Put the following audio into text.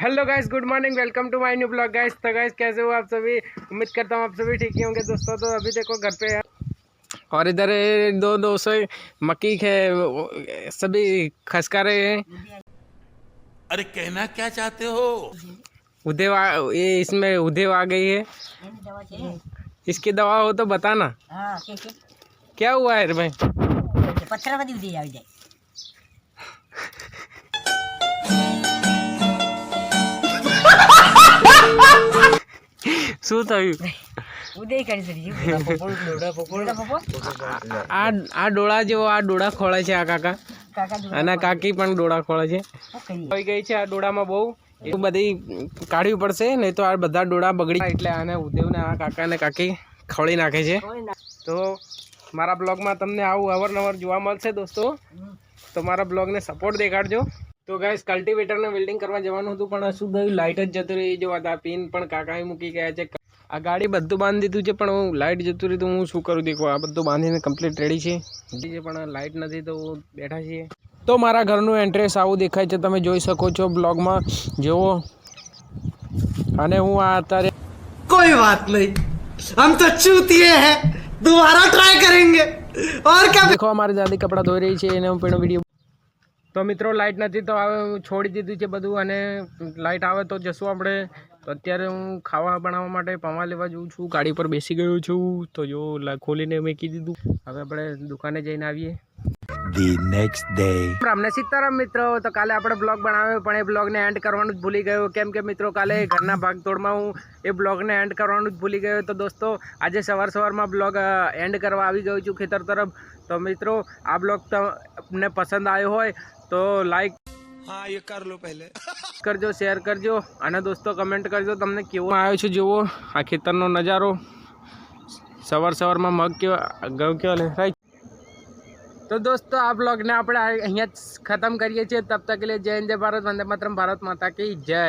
Hello guys good morning welcome to my new vlog guys तो guys कैसे हो आप सभी? उम्मीद करता हूँ आप सभी ठीक ही होंगे। दोस्तों तो अभी देखो घर पे है। और इधर दो दोस्तों मक्की है सभी खसका रहे हैं। अरे कहना क्या चाहते हो? उदेव ये इसमें उदेव आ गई है। इसकी दवा हो तो बताना। आ, क्या हुआ है पत्थर શું થયું? ઉદય કરી દીધી આ આ ડોળા જેવો આ ડોળા ખોળે છે આ કાકા. અને કાકી પણ ડોળા ખોળે છે. આવી ગઈ છે આ ડોળામાં બહુ. એ બધી કાઢવી પડશે નહીં તો આ બધા ડોળા બગડી એટલે આને ઉદેવને આ કાકા ને કાકી ખોળી નાખે છે. તો મારા બ્લોગમાં તમને આવું અવારનવાર જોવા મળશે દોસ્તો. તો મારા બ્લોગને સપોર્ટ દેખાડજો. તો ગાઈસ કલ્ટિવેટરને વેલ્ડિંગ કરવા જવાનું હતું પણ શું થયું લાઇટ જ જતું રહી. જો આ પિન પણ કાકાએ મૂકી ગયા છે. આ ગાડી બધું બાંધી દીધું છે પણ હું લાઇટ જતું રહ્યું તો હું શું કરું દેખો આ બધું બાંધીને કમ્પ્લીટ રેડી છે છે પણ લાઇટ નથી તો બેઠા છીએ તો મારા ઘરનું એન્ટ્રેસ આવું દેખાય છે તમે જોઈ શકો છો બ્લોગમાં જુઓ અને હું આ અત્યારે कोई बात नहीं हम तो चूतिए हैं दोबारा ट्राई करेंगे और क्या દેખો અમારી દાદી કપડાં ધોઈ રહી છે એને હું પેલો વિડીયો તો મિત્રો લાઇટ નથી તો હવે છોડી દીધું છે બધું અને લાઇટ આવે તો જશું આપણે. તો અત્યારે હું ખાવા બનાવવા માટે પવા લેવા જઉં છું. ગાડી પર બેસી ગયો છું. તો જો ખોલીને મેં કીધું. હવે આપણે દુકાને જઈને આવીએ. ધી નેક્સ્ટ ડે અમને સીતારામ મિત્રો તો કાલે આપણે બ્લોગ બનાવ્યો પણ એ બ્લોગને એન્ડ કરવાનું જ ભૂલી ગયો. કેમ કે મિત્રો કાલે ઘરના ભાગદોડમાં હું એ બ્લોગને એન્ડ કરવાનું જ ભૂલી ગયો. તો દોસ્તો આજે સવાર સવારમાં બ્લોગ એન્ડ કરવા આવી ગયો છું ખેતર તરફ. તો મિત્રો આ બ્લોગ તમને પસંદ આવ્યો હોય તો લાઈક હા એ કર લો પહેલે. કરજો શેર કરજો અને દોસ્તો કમેન્ટ કરજો તમને કેવો આવ્યો છે જુઓ આ ખેતરનો નજારો. સવાર સવારમાં મગ કેવા ઘઉં કેવા રાઈટ તો દોસ્તો, આ બ્લોગને આપણે અહીંયા જ ખતમ કરીએ છીએ. તબ તક લે જય જય ભારત, વંદે માતરમ, ભારત માતા કી જય.